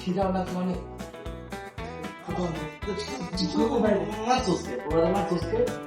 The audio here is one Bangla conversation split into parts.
기다려라 전에 그건 지키고 말만 줬어요 뭐라만 줬어요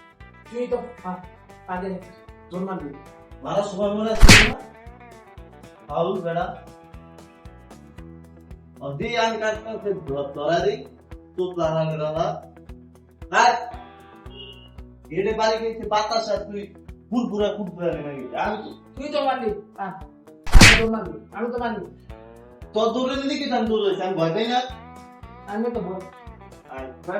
তুই তো আগে জোর মারবি মারা সময় মনে আছে না ফাউল বেড়া? অদি আন কাট কাট তোরা দি তো প্লানা গড়া হাই এডে বাড়ি গেছে বাতাস আর তুই ফুলফুলা নেমে গেছে আমি তো- তুই তো মারবি আ, আমি জোর মারবি আমি তো মারবি তোর দৌড়ে দিলি কি আমি দৌড়ে আমি ভয় পাই না। আমি তো বল আয়। বাই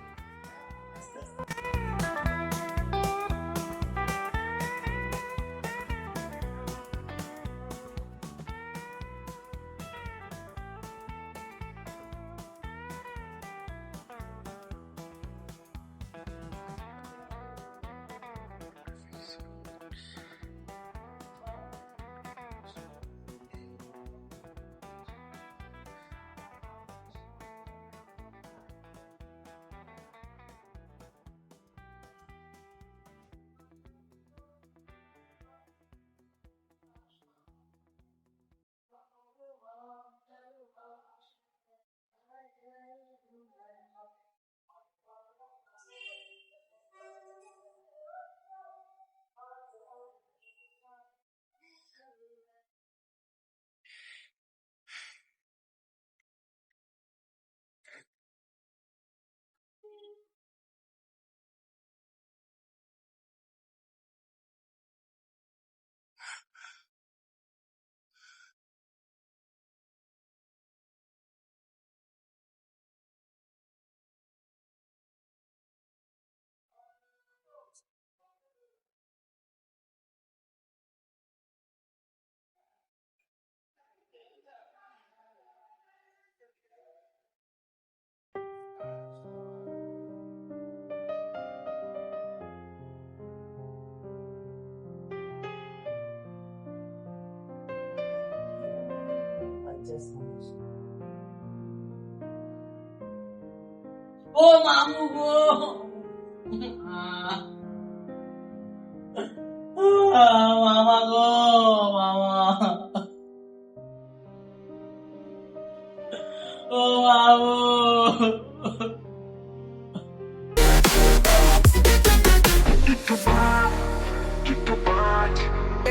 মামু গো মামা গো মামা। ও মামু।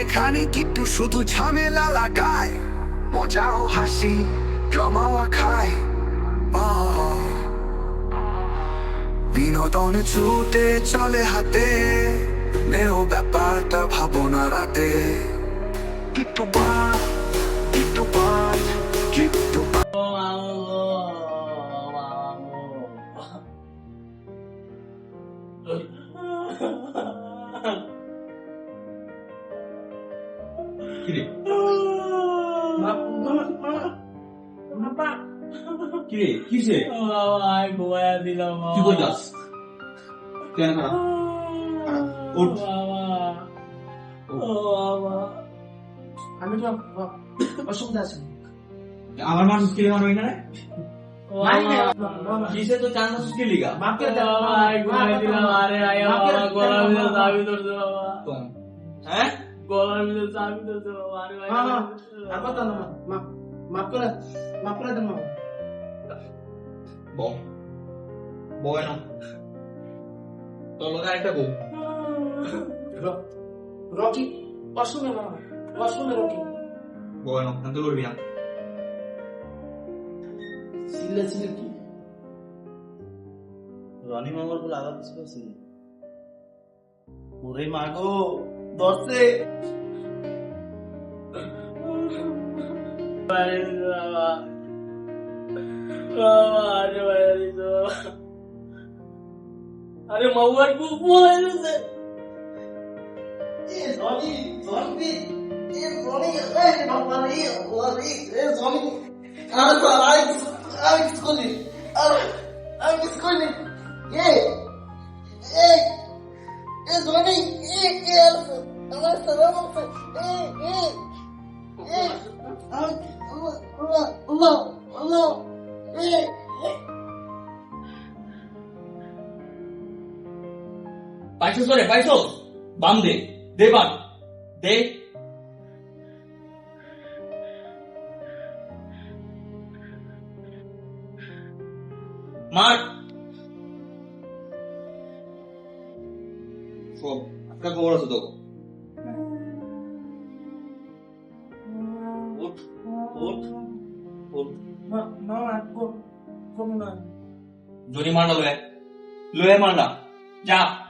এখানে কিন্তু শুধু ঝামেলা লাগায় মজা ও হাসি জমাওয়া খায় বিনোদনে ছুটে চলে হাতে নেও ব্যাপারটা ভাবনা রাতে। বাদ বাদ কিন্তু বাদ। ও মামু গো কিরে কিরে? কিসে? বাবাই ঘুমায়া দিলাম কি করলাস কেন? খারাপ বাবা আমি তো অসুবিধা আছে। আমার মানুষ কিরে মানুষ না মারি কিসে তো কান্না সুখে লিগা? মাফ করে দেন, মামা। দিলাম। আরে আয়া বাবা দেন, গলার ভিতরে ধরছে বাবা। হ্যাঁ? গলার ভিতরে চাবি ধরছে বাবা। আরে ভাই আর কথা না, মাফ মাফ করে মাফ করে দেন মামা বউ। বউ লোক আরেকটা বউ। রকি অসমে মামা অসমে রকি। এনো আমি তো করবি না। চিল্লা চিল্লা কি? রনি মামার বলে আলাদা কিছু করছি ওরে মা গো দশে আরে বাবা। বাবা আরে ভাই আরে বাবা আরে মাউয়ার বুক বলে দিছে এ রনি রনি এ রনি এ বাবা রে রনি এ রনি আর তো আই আই কিছু করি আর আই কিছু করি এ এ এ রনি এ এ আমার সালাম এ এ এ Allah Allah Allah Allah. এ পাইছিস করে পাইছস? বাম দে। দে বাম। দে। মার। সব আজকে খবর আছে তো উঠ উঠ উঠ। কম কম না। জনি মারনা লয়ে। লয়ে মারনা যা।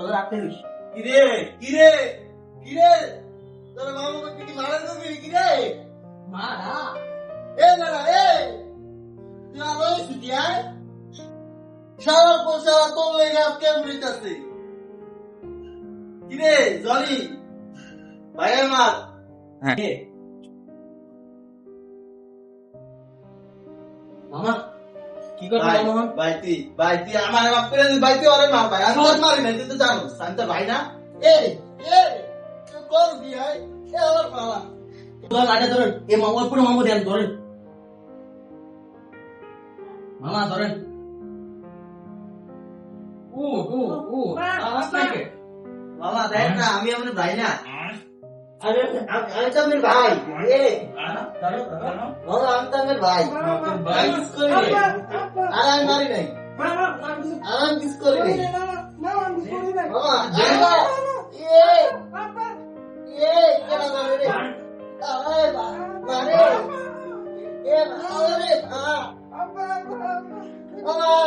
রাখতে দিস কিরে, কিরে, কিরে? তোর মামা আমাকে কি মারা দিবি, কিরে? মা না এ না, এ। তুই আর লইছি কি, আয়? সারা পোষা তোর লেগে আজকে মৃতাছে। কিরে, জনি? ভাই আমার হ্যাঁ মামা কি মামা ভাই তুই, ভাই তুই আমার মাফ করে দিস, ভাই ওরে মার ভাই। আমি তোর মারি নাই, তুই তো জানোস, আমি তোর ভাই না? এই, এই, তুই করবি, এ আমার বাবা। তোর লাটে ধরেন এ মামা পুরো মামা দেন ধরেন মামা ধরেন ও ও ও আওয়াজ নাকি মামা, দেখ না, আমি আপনার ভাই না। আমি ভাই। আমি ভাই। ভাই কিস করি আর আমি মারি নাই। আর আমি কিস করি নাই। মামা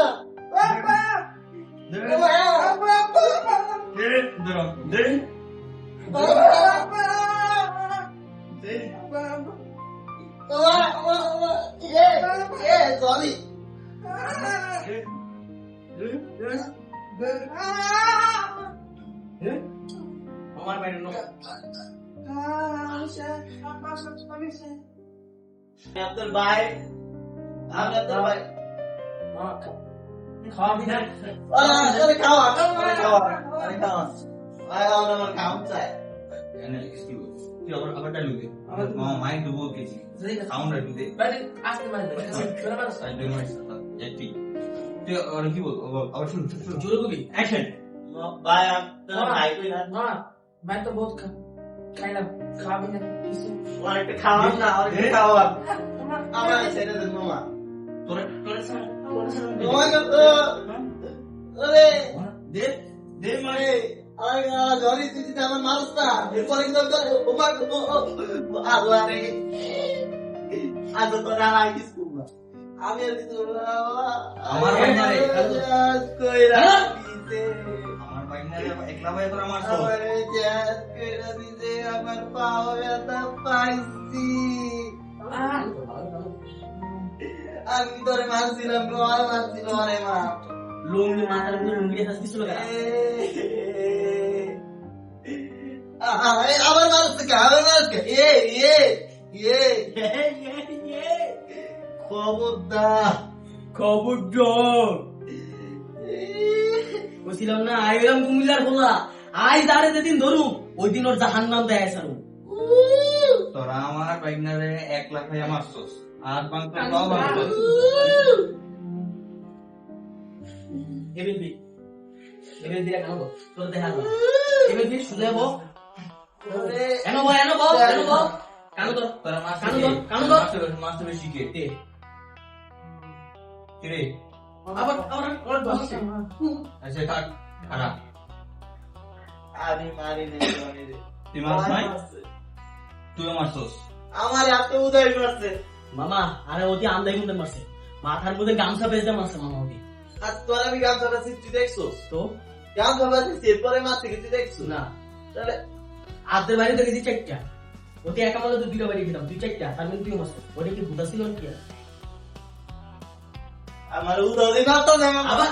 sorry. আমার বাইরে নো আমি আপনার ভাই আমি আপনার ভাই খাওয়াবি না আরে আরে খাওয়া আরে খাওয়া আরে খাওয়া আরে খাওয়া আমার খাওয়া চাই এনে এক্সকিউজ তুই আবার আবার ডাল দে মামা মাইক দেবো কেছি সাউন্ড রাখবি দে বাইরে আসতে পারে তোরা মানুষ সাইড দে মাইক একটি তুই আর কি বল আবার- আবার শুন শুন, শুন জোরে কবি অ্যাকশন ভাই আপনার ভাই কই না মা मैं तो बहुत खा খাইলাম খাওয়াবি না কিছু আমার একটা খাওয়া না আমার একটা খাওয়া মামা আমার ছেড়ে দেন মামা তোরে তোরে সামনে তোমাকে তো আরে দে দে আরে আরে জরি তুই যদি আমার মানুষ না এরপরে কিন্তু ও মা আল্লাহ রে আজ তো না আই কিস কুমা আমি আর কিছু বলব না বাবা। আমার ভাই না রে। আজ কইরা দিতে আমার বাইক না একলা ভাই তোরা মারছো আমারে শেষ করে দিছে আমার পাও ব্যথা পাইছি আমি তোরে মারছিলাম গো আর মারছিল আরে আবার মারছে কে? আবার মারছে? এ এ এ। খবরদার। খবর বলছিলাম না আই এলাম কুমিল্লার বলা আই দাঁড়ে যেদিন ধরু ওই দিন ওর জাহান নাম দেয় সারু তোরা আমার বাইকনারে এক লাখ ভাইয়া মারছোস আর বাংলা তাও ভাঙলো এবেন দি এবেন কেন তোর দেখা গো এবেন দি কিরে আবার আবার বসছে আচ্ছা কাট খারাপ আমি মারি তুই মারছ নাই মারছোস আমার উদয় মামা আরে ওটি আমদাই মারছে মাথার মধ্যে গামছা বেঁধে মারছে মামা ওটি আর তোর আমি গান চালাচ্ছি তুই দেখছ তো চালাচ্ছি এরপরে মারছে কি তুই দেখছ না তাহলে আদের বাড়ি দেখেছি চারটা। ওটি একা মতো দুইটা বাড়ি দিলাম দুই চারটা তার মধ্যে তুই মারছে ওটা কি ভুতা ছিল কি আমার উদয় মারতো না। আবার?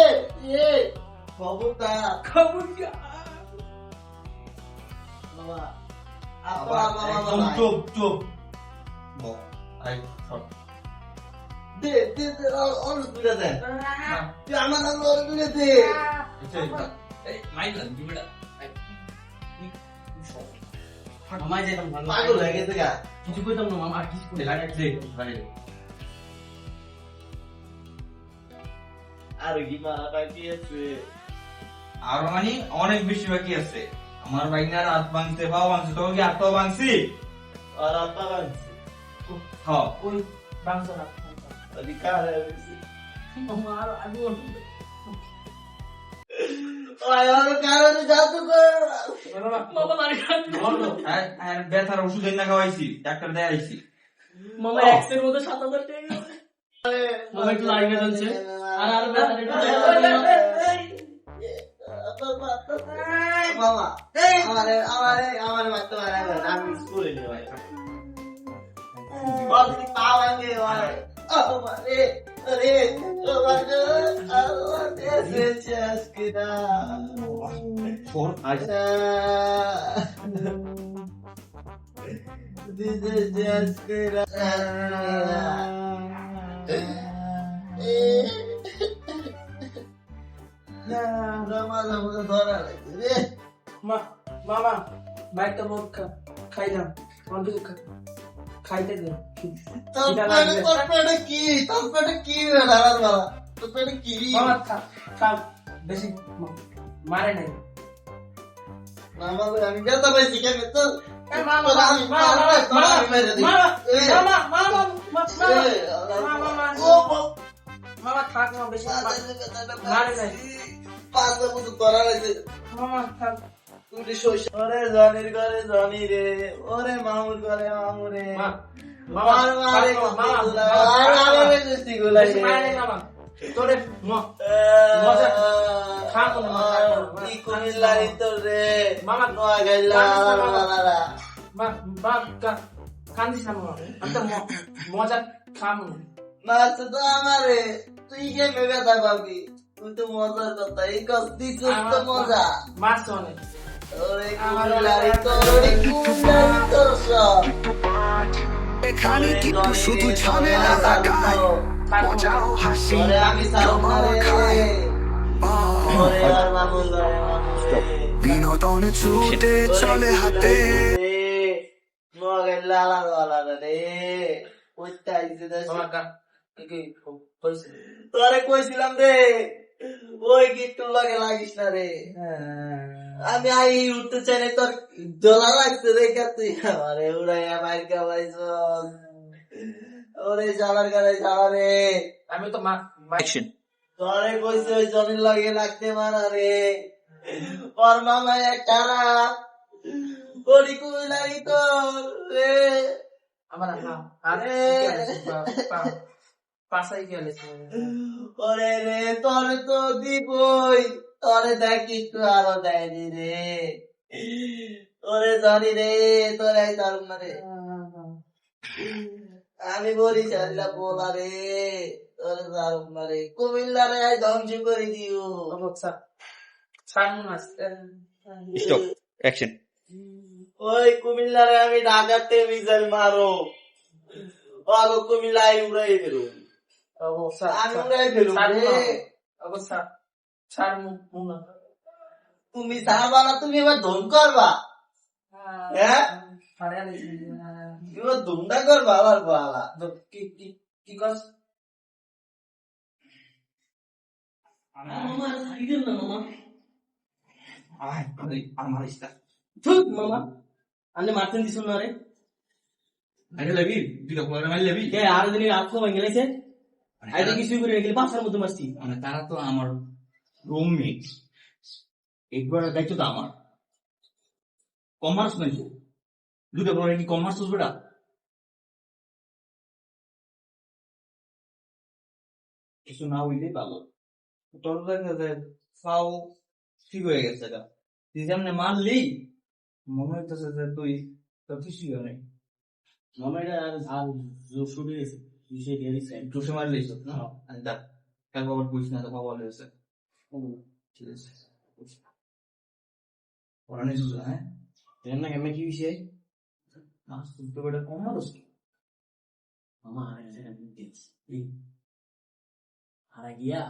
এ এ আপা চুপ চুপ। আই দে দে দে দে। তুই আমার নাম অন্য তুলে দে। এই মাইক লাগ দিবিটা মামাই যেতাম পাগল হয়ে গেছে গা। কিছু কইতাম না মামা আর কিছু কইতাম লাগে আর কি মা বাকি আছে? আর মানে অনেক বেশি বাকি আছে। আমার বাইকনার হাত ভাঙছে পাও ভাঙছে তোকে কি হাত পাও ভাঙছি আর ওই বাংলা না অধিকার আর আগে ওই আর কারণে জাদু কর মামা আর আর ব্যথার ওষুধ এনে খাওয়াইছি ডাক্তার দেখাইছি। মামা এক্সের মধ্যে সাত হাজার টাকা। মামা একটু লাগে চলছে আর আর মামা আমারে আমারে আমারে মারতে পারে আমি স্কুলে নিয়ে ভাই। বল তুই পা ভাঙে আমারে আমারে আরে আমারে আমারে সে চাস কিনা ফোর আচ্ছা দিদে চাস কিনা মাথা মুখে ধরা লাগছে রে খাইতে দে তোর পেটে তোর পেটে কি? তোর পেটে কি রে দাঁড়াল বাবা? তোর পেটে কি? মামা খা খা বেশি মারে নাই। মামা আমি কেন? থাক বেশি মারে নাই। মামা থাক। তুই শোষ ওরে জনির ঘরে জনি রে ওরে মামুর ঘরে মামু রে। মা মার মারে মামা গুলা আর আমারে গুস্তি গুলা বেশি মারে নাই মামা। তোরে মজা খা কোনো মা, খা কোনো মা। কি কুমিল্লারি তোর রে। মামা, নোয়া গাইলা মামা, মামা। মা কান্দিস না মামা। আমি তো ম- মজা খাব না তো আমারে তুই কে মেবে তা তুই তো মজার কথা এই তো মজা। মারছে অনেক। এখানে কিন্তু শুধু ঝামেলা লাগায়? মজাও হাসি ওরে আমি সালাম জমা খায়। বিনোদন ছুটে চলে হাতে। লালা লালা রে ওইটা তোরে কইছিলাম রে। ওই গিট্টুর লগে লাগিস না রে। আমি আই উঠতে চাই না তোর দোলা লাগছে রেখা তুই। আমারে উড়াইয়া মাইর খাওয়াইছ ওরে জ্বালার গাড়ে জ্বালা রে। আমি তো মা মা- তোরে কইছে ওই জমির লগে লাগতে মারা রে। ওর মামা একটা না ওরি কুমিলারি তোর রে? আমার আরে পাশাই গেলে ওরে রে তোর তো দিবই। তোরে দেখ একটু আরও দেয়নি রে। ওরে জানি রে তোরে তার মানে আমি বরিশাল্লা বলা রে তোরে তার মানে কুমিল্লা রে ধ্বংস করে দিও। Stop action. ওই কুমিল্লা রে আমি ঢাকাতে মিসাইল মারো। আগো কুমিল্লায় উড়াই দিল তুমি না তুমি এবার ধন করবা হ্যাঁ পারে আলি তুমি এবার ধুমটা করবা আবার বালা কি কি কি কস মামা সাইডের না মামা আয় আরে আর মারিস না থুক মামা আন্নে মারতেন দিছ না রে আরে লাগি তো কোলা মারি লাগি কে আর দিন আর কো ভাঙে গেছে কিছুই করে গেলি মারছি। মানে তারা তো আমার রুমমেট একবার দায়িত্ব তো আমার। কমার্স নাই তো। দুটো বড় কি কমার্স কিছু না হইলে ভালো। তোর দেখা ফাও ঠিক হয়ে গেছে গা। তুই যেমন মারলি মনে হইতেছে যে তুই তোর কিছুই হয় নাই। এটা আর আর জোর শুরু গেছে। বিষয় দিয়ে দিছে টুসে মারলি তো না দেখ কাল বাবার বুঝ না তো বাবা হয়েছে ঠিক আছে পড়ানি সুযোগ হ্যাঁ এর না কেমন কি বিষয় না শুনতে বেটা কম মানুষ মামা আর গেছে গিয়া।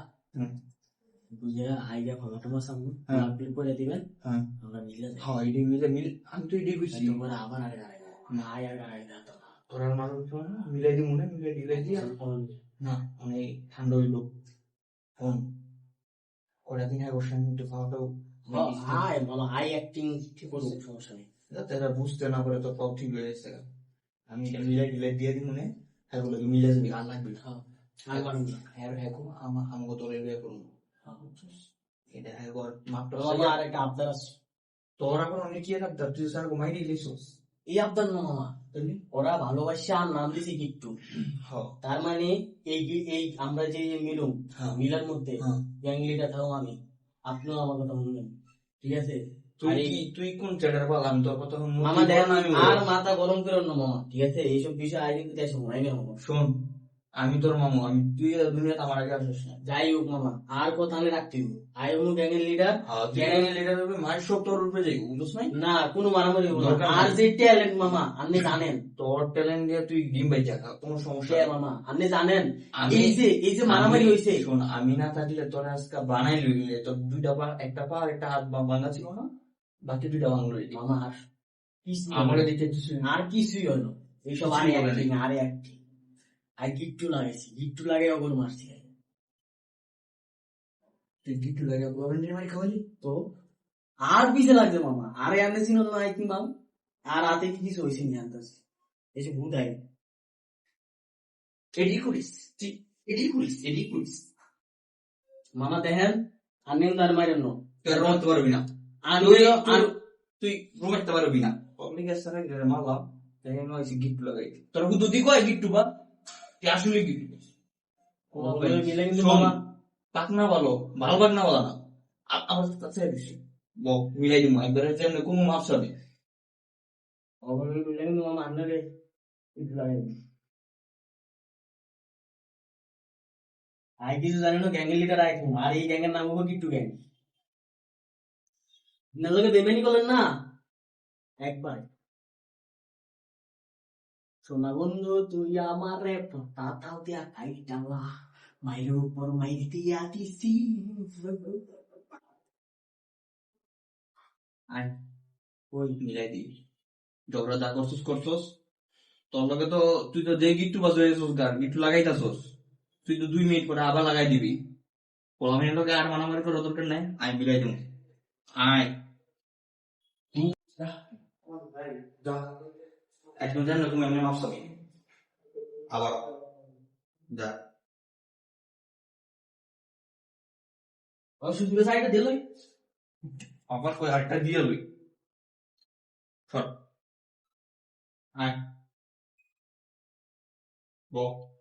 বুঝে আইডিয়া হ্যাঁ। আপডেট করে দিবেন হ্যাঁ আমরা মিলে যাই হ্যাঁ এডি মিলে মিল আমি তো এডি বুঝছি তারপরে আবার আগে আগে না আই আগে আগে তোরার মানুষ মিলাই দি মনে মিলাই দিলাই দি না মানে ঠান্ডা হইল। ফোন কটা দিন আগে ওর সঙ্গে একটু খাওয়াটাও আই মামা আই অ্যাক্টিং ঠিক করব সমস্যা নেই। যাতে এরা বুঝতে না পারে তো ঠিক হয়ে গেছে আমি এটা মিলাই দিলাই দিয়ে দিই মনে। হ্যাঁ বলে মিলাই যাবি আর লাগবে না। হ্যাঁ আর হ্যাঁ হ্যাঁ আমার আমাকে তোর এরিয়া করব এটা একবার মাপটা আর একটা আবদার আছে। তোর এখন অনেক কি আবদার তুই স্যার ঘুমাই দিয়েছিস। এই আবদার না মামা। ওরা ভালোবাসে আর নাম দিছে গিট্টু। হ্যাঁ। তার মানে এই এই আমরা যে মিলুম হ্যাঁ। মিলার মধ্যে। গ্যাং লিডার আমি। আপনিও আমার কথা শুনবেন। ঠিক আছে? তুই এই- তুই কোন চ্যাটার বল আমি তোর কথা মামা আর মাথা গরম করে না মামা। ঠিক আছে? এইসব বিষয় আয়োজন দেশে মনে নেই মামা শোন আমি তোর মামু আমি তুই দুনিয়াতে আমার আগে আসিস না যাই হোক মামা আর কথা আমি রাখতে হইব। আই হলো গ্যাংয়ের লিডার হ্যাঁ তুই লিডার হবে মার সব তোর উপরে যাই বুঝছ নাই? না কোনো মারামারি হইব না। আর যে ট্যালেন্ট মামা আপনি জানেন। তোর ট্যালেন্ট দিয়ে তুই ডিম বাইচা খা কোনো সমস্যা নেই। মামা আপনি জানেন। এই যে এই যে মারামারি হইছে। শোন আমি না থাকলে তোর আজকে বানাই লইলে তোর দুইটা পা একটা পা আর একটা হাত বা- ভাঙা ছিল না? বাকি দুইটা ভাঙলো মামা আর কিছুই আমার হলো না। দিকে কিছু আর কিছুই হলো এইসব কিছুই আরে অ্যাক্টিং আরে অ্যাক্টিং আর গিট্টু লাগাইছি। গিট্টু লাগাই অগর মারছি তুই গিট্টু লাগে গভর্নমেন্ট মারি খাওয়ালি? তো? আর পিছে লাগছে মামা। আরে আনে ছিল না আই কি মাম। আর রাতে কি কিছু হয়েছে নি আন্দাজ? এসে ভূত আই এডি করিস। তুই এডি করিস এডি করিস। মামা দেখেন আমি তার মারেন ন। তুই আর রমাতে পারবি না। আমি তুই আর তুই- তুই পারবি না। পাবলিক গেলে মারলাম দেখেন হয়েছে গিট্টু লাগাই তোর কুদু দি কয় গিট্টু বা? তুই আসলে মামা পাকনা ভালো ভালো পাকনা ভালো না আমার কাছে বক মিলাই দিমু একবারে যেমন কোনো মাপ সাবে আই কিছু জানি না গ্যাংয়ের লিডার আই আর এই গ্যাংয়ের নাম হব গিট্টু গ্যাং? নাজকে বেমেনি করলেন না? একবার। সোনা বন্ধু তুই আমারে তাতাও দিয়া খাই ডালা মাইরের উপর মাইর দিয়া দিছি আয় ওই মিলাই দি ঝগড়া যা করছিস করছস তোর লগে তো তুই তো যে গিট্টু বাজ হয়েছিস গার গিট্টু লাগাইতাছস তুই তো দুই মিনিট পরে আবার লাগাই দিবি পোলা মিনিট লগে আর মানামারি করার দরকার নাই আমি বিলাই দিব আয় একদম জান এবং মাপ সাবি আবার যা। অসুবিধা সাইডে দিলই আবার কই আটটা দিয়ে লই। সর। আয়। বল